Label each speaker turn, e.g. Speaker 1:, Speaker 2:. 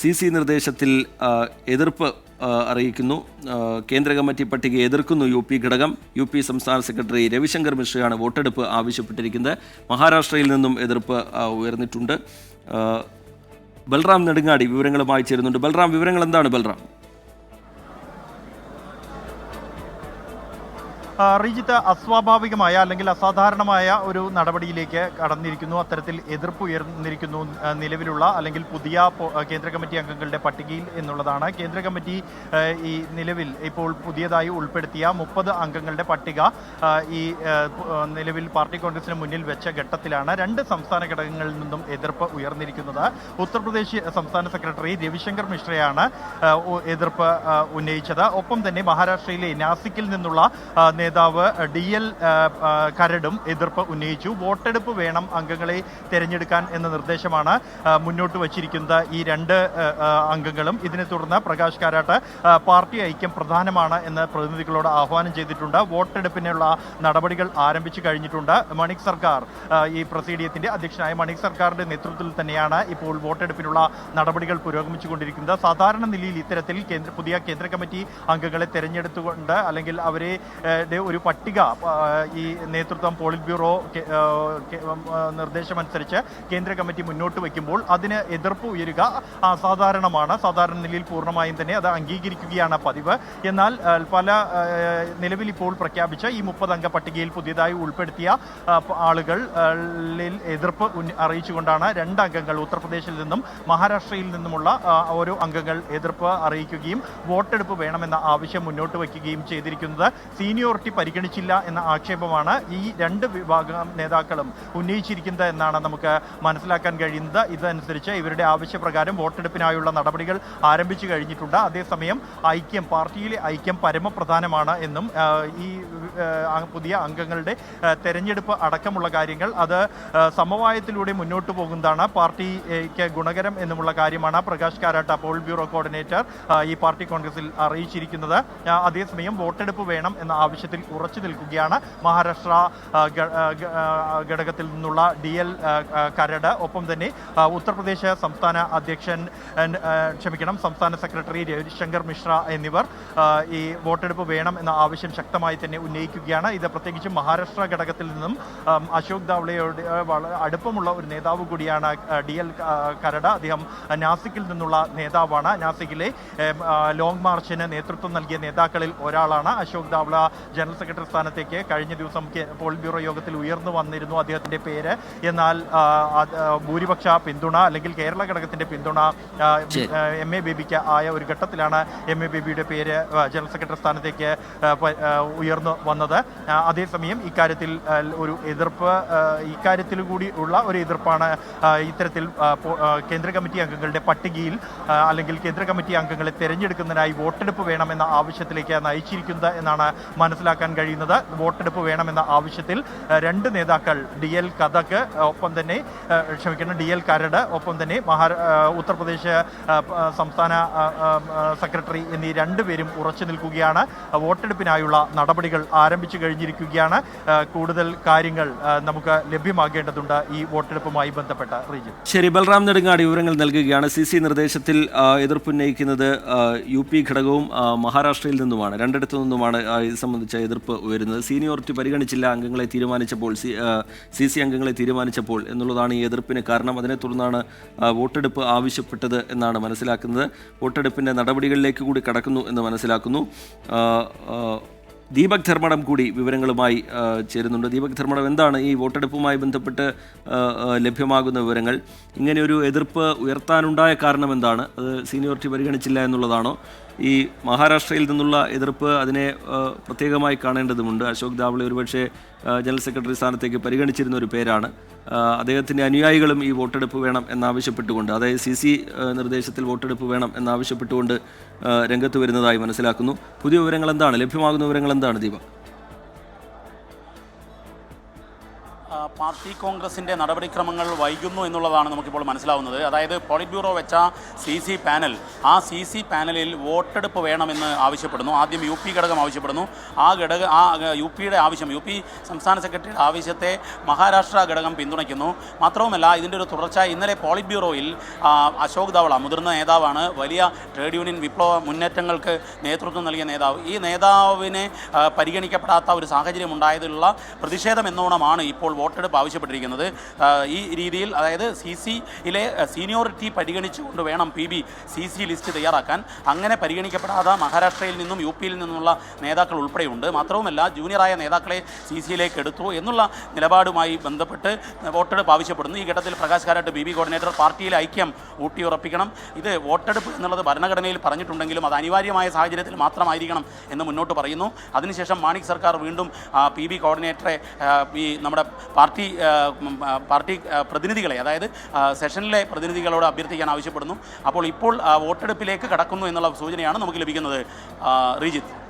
Speaker 1: C C നിർദ്ദേശത്തിൽ എതിർപ്പ് അറിയിക്കുന്നു. കേന്ദ്ര കമ്മിറ്റി പട്ടിക എതിർക്കുന്നു യു പി ഘടകം. യു പി സംസ്ഥാന സെക്രട്ടറി രവിശങ്കർ മിശ്രയാണ് വോട്ടെടുപ്പ് ആവശ്യപ്പെട്ടിരിക്കുന്നത്. മഹാരാഷ്ട്രയിൽ നിന്നും എതിർപ്പ് ഉയർന്നിട്ടുണ്ട്. ബൽറാം നെടുങ്ങാടി വിവരങ്ങളുമായി ചേരുന്നുണ്ട്. ബൽറാം വിവരങ്ങൾ എന്താണ് ബൽറാം?
Speaker 2: റീജിത്ത് അസ്വാഭാവികമായ അല്ലെങ്കിൽ അസാധാരണമായ ഒരു നടപടിയിലേക്ക് കടന്നിരിക്കുന്നു. അത്തരത്തിൽ എതിർപ്പ് ഉയർന്നിരിക്കുന്നു നിലവിലുള്ള അല്ലെങ്കിൽ പുതിയ കേന്ദ്ര കമ്മിറ്റി അംഗങ്ങളുടെ പട്ടികയിൽ എന്നുള്ളതാണ്. കേന്ദ്ര കമ്മിറ്റി ഈ നിലവിൽ ഇപ്പോൾ പുതിയതായി ഉൾപ്പെടുത്തിയ മുപ്പത് അംഗങ്ങളുടെ പട്ടിക ഈ നിലവിൽ പാർട്ടി കോൺഗ്രസിന് മുന്നിൽ വെച്ച ഘട്ടത്തിലാണ് രണ്ട് സംസ്ഥാന ഘടകങ്ങളിൽ നിന്നും എതിർപ്പ് ഉയർന്നിരിക്കുന്നത്. ഉത്തർപ്രദേശ് സംസ്ഥാന സെക്രട്ടറി രവിശങ്കർ മിശ്രയാണ് എതിർപ്പ് ഉന്നയിച്ചത്. ഒപ്പം തന്നെ മഹാരാഷ്ട്രയിലെ നാസിക്കിൽ നിന്നുള്ള നേതാവ് ഡി എൽ കരടും എതിർപ്പ് ഉന്നയിച്ചു. വോട്ടെടുപ്പ് വേണം അംഗങ്ങളെ തിരഞ്ഞെടുക്കാൻ എന്ന നിർദ്ദേശമാണ് മുന്നോട്ട് വച്ചിരിക്കുന്നത്. ഈ രണ്ട് അംഗങ്ങളും ഇതിനെ തുടർന്ന് പ്രകാശ് കാരാട്ട് പാർട്ടി ഐക്യം പ്രധാനമാണ് എന്ന് പ്രതിനിധികളോട് ആഹ്വാനം ചെയ്തിട്ടുണ്ട്. വോട്ടെടുപ്പിനുള്ള നടപടികൾ ആരംഭിച്ചു കഴിഞ്ഞിട്ടുണ്ട്. മണിക് സർക്കാർ ഈ പ്രസീഡിയത്തിന്റെ അധ്യക്ഷനായ മണിക് സർക്കാരിന്റെ നേതൃത്വത്തിൽ തന്നെയാണ് ഇപ്പോൾ വോട്ടെടുപ്പിനുള്ള നടപടികൾ പുരോഗമിച്ചുകൊണ്ടിരിക്കുന്നത്. സാധാരണ നിലയിൽ ഇത്തരത്തിൽ കേന്ദ്ര പുതിയ കേന്ദ്ര കമ്മിറ്റി അംഗങ്ങളെ തെരഞ്ഞെടുത്തുകൊണ്ട് അല്ലെങ്കിൽ അവരെ ടെ ഒരു പട്ടിക ഈ നേതൃത്വം പോളിറ്റ് ബ്യൂറോ നിർദ്ദേശമനുസരിച്ച് കേന്ദ്ര കമ്മിറ്റി മുന്നോട്ട് വയ്ക്കുമ്പോൾ അതിന് എതിർപ്പ് ഉയരുക സാധാരണമാണ് സാധാരണ നിലയിൽ പൂർണമായും തന്നെ അത് അംഗീകരിക്കുകയാണ് പതിവ്. എന്നാൽ പല നിലവിൽ ഇപ്പോൾ പ്രഖ്യാപിച്ച ഈ മുപ്പതംഗ പട്ടികയിൽ പുതിയതായി ഉൾപ്പെടുത്തിയ ആളുകൾ എതിർപ്പ് അറിയിച്ചുകൊണ്ടാണ് രണ്ടംഗങ്ങൾ ഉത്തർപ്രദേശിൽ നിന്നും മഹാരാഷ്ട്രയിൽ നിന്നുമുള്ള ഓരോ അംഗങ്ങൾ എതിർപ്പ് അറിയിക്കുകയും വോട്ടെടുപ്പ് വേണമെന്ന ആവശ്യം മുന്നോട്ട് വയ്ക്കുകയും ചെയ്തിരിക്കുന്നത് സീനിയോറിറ്റി പരിഗണിച്ചില്ല എന്ന ആക്ഷേപമാണ് ഈ രണ്ട് വിഭാഗം നേതാക്കളും ഉന്നയിച്ചിരിക്കുന്നത് എന്നാണ് നമുക്ക് മനസ്സിലാക്കാൻ കഴിയുന്നത്. ഇതനുസരിച്ച് ഇവരുടെ ആവശ്യപ്രകാരം വോട്ടെടുപ്പിനായുള്ള നടപടികൾ ആരംഭിച്ചു കഴിഞ്ഞിട്ടുണ്ട്. അതേസമയം ഐക്യം പാർട്ടിയിലെ ഐക്യം പരമപ്രധാനമാണ് എന്നും ഈ പുതിയ അംഗങ്ങളുടെ തെരഞ്ഞെടുപ്പ് അടക്കമുള്ള കാര്യങ്ങൾ അത് സമവായത്തിലൂടെ മുന്നോട്ട് പോകുന്നതാണ്. പാർട്ടിക്ക് ഗുണകരം എന്നുമുള്ള കാര്യമാണ് Prakash Karat polit bureau coordinator ഈ പാർട്ടി കോൺഗ്രസിൽ അറിയിച്ചിരിക്കുന്നത്. അതേസമയം വോട്ടെടുപ്പ് വേണം എന്ന ആവശ്യത്തിൽ ഉറച്ചു നിൽക്കുകയാണ്. മഹാരാഷ്ട്ര ഘടകത്തിൽ നിന്നുള്ള ഡി എൽ കരട്. ഒപ്പം തന്നെ ഉത്തർപ്രദേശ് സംസ്ഥാന അധ്യക്ഷൻ ക്ഷമിക്കണം സംസ്ഥാന സെക്രട്ടറി രവിശങ്കർ മിശ്ര എന്നിവർ ഈ വോട്ടെടുപ്പ് വേണം എന്ന ആവശ്യം ശക്തമായി തന്നെ ഉന്നയിക്കുകയാണ്. ഇത് പ്രത്യേകിച്ച് മഹാരാഷ്ട്ര ഘടകത്തിൽ നിന്നും അശോക് ദാവ്ളയോട് അടുപ്പമുള്ള ഒരു നേതാവ് കൂടിയാണ് ഡി എൽ കരട്. അദ്ദേഹം നാസിക്കിൽ നിന്നുള്ള നേതാവാണ്. നാസിക്കിലെ ലോങ് മാർച്ചിന് നേതൃത്വം നൽകിയ നേതാക്കളിൽ ഒരാളാണ് അശോക് ദാവ്ള ജനറൽ സെക്രട്ടറി സ്ഥാനത്തേക്ക് കഴിഞ്ഞ ദിവസം പോൾ പോളിറ്റ് ബ്യൂറോ യോഗത്തിൽ ഉയർന്നു വന്നിരുന്നു അദ്ദേഹത്തിന്റെ പേര് എന്നാൽ ഭൂരിപക്ഷ പിന്തുണ അല്ലെങ്കിൽ കേരള ഘടകത്തിന്റെ പിന്തുണ. എം എ ബേബിക്ക് ആയ ഒരു ഘട്ടത്തിലാണ് എം എ ബേബിയുടെ പേര് ജനറൽ സെക്രട്ടറി സ്ഥാനത്തേക്ക് ഉയർന്നു വന്നത് അതേസമയം ഇക്കാര്യത്തിൽ ഒരു എതിർപ്പ് ഇക്കാര്യത്തിൽ കൂടി ഉള്ള ഒരു എതിർപ്പാണ് ഇത്തരത്തിൽ കേന്ദ്ര കമ്മിറ്റി അംഗങ്ങളുടെ പട്ടികയിൽ അല്ലെങ്കിൽ കേന്ദ്ര കമ്മിറ്റി അംഗങ്ങളെ തെരഞ്ഞെടുക്കുന്നതിനായി വോട്ടെടുപ്പ് വേണമെന്ന ആവശ്യത്തിലേക്ക് നയിച്ചിരിക്കുന്നത് എന്നാണ് മനസ്സിലാക്കാൻ കഴിയുന്നത്. വോട്ടെടുപ്പ് വേണമെന്ന ആവശ്യത്തിൽ രണ്ട് നേതാക്കൾ ഡി എൽ കഥക് ഒപ്പം തന്നെ ക്ഷമിക്കണം ഡി എൽ കരട് ഒപ്പം തന്നെ മഹാ ഉത്തർപ്രദേശ് സംസ്ഥാന സെക്രട്ടറി എന്നീ രണ്ടുപേരും ഉറച്ചു നിൽക്കുകയാണ്. വോട്ടെടുപ്പിനായുള്ള നടപടികൾ ആരംഭിച്ചു കഴിഞ്ഞിരിക്കുകയാണ്. കൂടുതൽ കാര്യങ്ങൾ നമുക്ക് ലഭ്യമാകേണ്ടതുണ്ട് ഈ വോട്ടെടുപ്പുമായി ബന്ധപ്പെട്ട റീജിയൻ.
Speaker 1: ശരി ബൽറാം നെടുങ്ങാട് വിവരങ്ങൾ നൽകുകയാണ്. സി സി നിർദ്ദേശത്തിൽ എതിർപ്പുന്നയിക്കുന്നത് യു പി ഘടകവും മഹാരാഷ്ട്രയിൽ നിന്നുമാണ്. രണ്ടിടത്തു നിന്നുമാണ് ഇത് സംബന്ധിച്ച എതിർപ്പ് ഉയരുന്നത് സീനിയോറിറ്റി പരിഗണിച്ചില്ല അംഗങ്ങളെ തീരുമാനിച്ചപ്പോൾ സി സി സി അംഗങ്ങളെ തീരുമാനിച്ചപ്പോൾ എന്നുള്ളതാണ് ഈ എതിർപ്പിന് കാരണം. അതിനെ തുടർന്നാണ് വോട്ടെടുപ്പ് ആവശ്യപ്പെട്ടത് എന്നാണ് മനസ്സിലാക്കുന്നത്. വോട്ടെടുപ്പിന്റെ നടപടികളിലേക്ക് കൂടി കടക്കുന്നു എന്ന് മനസ്സിലാക്കുന്നു. ദീപക് ധർമ്മടം കൂടി വിവരങ്ങളുമായി ചേരുന്നുണ്ട്. ദീപക് ധർമ്മടം എന്താണ് ഈ വോട്ടെടുപ്പുമായി ബന്ധപ്പെട്ട് ലഭ്യമാകുന്ന വിവരങ്ങൾ? ഇങ്ങനെ ഒരു എതിർപ്പ് ഉയർത്താനുണ്ടായ കാരണം എന്താണ്? അത് സീനിയോറിറ്റി പരിഗണിച്ചില്ല എന്നുള്ളതാണോ? ഈ മഹാരാഷ്ട്രയിൽ നിന്നുള്ള എതിർപ്പ് അതിനെ പ്രത്യേകമായി കാണേണ്ടതുണ്ട് അശോക് ദാവളെ ഒരുപക്ഷെ ജനറൽ സെക്രട്ടറി സ്ഥാനത്തേക്ക് പരിഗണിച്ചിരുന്ന ഒരു പേരാണ്. അദ്ദേഹത്തിന്റെ അനുയായികളും ഈ വോട്ടെടുപ്പ് വേണം എന്നാവശ്യപ്പെട്ടുകൊണ്ട് അതായത് സി സി നിർദ്ദേശത്തിൽ വോട്ടെടുപ്പ് വേണം എന്നാവശ്യപ്പെട്ടുകൊണ്ട് രംഗത്ത് വരുന്നതായി മനസ്സിലാക്കുന്നു. പുതിയ വിവരങ്ങൾ എന്താണ് ലഭ്യമാകുന്ന വിവരങ്ങൾ എന്താണ് ദീപ
Speaker 3: പാർട്ടി കോൺഗ്രസിന്റെ നടപടിക്രമങ്ങൾ വൈകുന്നു എന്നുള്ളതാണ് നമുക്കിപ്പോൾ മനസ്സിലാവുന്നത്. അതായത് പോളിറ്റ് ബ്യൂറോ വെച്ച സി സി പാനൽ ആ സി സി പാനലിൽ വോട്ടെടുപ്പ് വേണമെന്ന് ആവശ്യപ്പെടുന്നു. ആദ്യം യു പി ഘടകം ആവശ്യപ്പെടുന്നു. ആ ഘടക ആ യു പിയുടെ ആവശ്യം യു പി സംസ്ഥാന സെക്രട്ടറിയുടെ ആവശ്യത്തെ മഹാരാഷ്ട്ര ഘടകം പിന്തുണയ്ക്കുന്നു. മാത്രവുമല്ല ഇതിന്റെ ഒരു തുടർച്ച ഇന്നലെ പോളിറ്റ് ബ്യൂറോയിൽ അശോക് ധവള മുതിർന്ന നേതാവാണ് വലിയ ട്രേഡ് യൂണിയൻ വിപ്ലവ മുന്നേറ്റങ്ങൾക്ക് നേതൃത്വം നൽകിയ നേതാവ്. ഈ നേതാവിനെ പരിഗണിക്കപ്പെടാത്ത ഒരു സാഹചര്യം ഉണ്ടായതിലുള്ള പ്രതിഷേധം എന്നോണമാണ് ഇപ്പോൾ വോട്ടെടുപ്പ് ആവശ്യപ്പെട്ടിരിക്കുന്നത്. ഈ രീതിയിൽ അതായത് സി സിയിലെ സീനിയോറിറ്റി പരിഗണിച്ചുകൊണ്ട് വേണം P B C C list തയ്യാറാക്കാൻ. അങ്ങനെ പരിഗണിക്കപ്പെടാതെ മഹാരാഷ്ട്രയിൽ നിന്നും യു പിയിൽ നിന്നുമുള്ള നേതാക്കൾ ഉൾപ്പെടെയുണ്ട്. മാത്രവുമല്ല ജൂനിയറായ നേതാക്കളെ സി സിയിലേക്ക് എടുത്തു എന്നുള്ള നിലപാടുമായി ബന്ധപ്പെട്ട് വോട്ടെടുപ്പ് ആവശ്യപ്പെടുന്നു. ഈ ഘട്ടത്തിൽ Prakash Karat B B coordinator പാർട്ടിയിലെ ഐക്യം ഊട്ടിയുറപ്പിക്കണം. ഇത് വോട്ടെടുപ്പ് എന്നുള്ളത് ഭരണഘടനയിൽ പറഞ്ഞിട്ടുണ്ടെങ്കിലും അത് അനിവാര്യമായ സാഹചര്യത്തിൽ മാത്രമായിരിക്കണം എന്ന് മുന്നോട്ട് പറയുന്നു. അതിനുശേഷം മാണിക് സർക്കാർ വീണ്ടും പി ബി കോർഡിനേറ്ററെ ഈ നമ്മുടെ പാർട്ടി പാർട്ടി പ്രതിനിധികളെ അതായത് സെഷനിലെ പ്രതിനിധികളോട് അഭ്യർത്ഥിക്കാൻ ആവശ്യപ്പെടുന്നു. അപ്പോൾ ഇപ്പോൾ വോട്ടെടുപ്പിലേക്ക് കടക്കുന്നു എന്നുള്ള സൂചനയാണ് നമുക്ക് ലഭിക്കുന്നത്. റീജിത്ത്.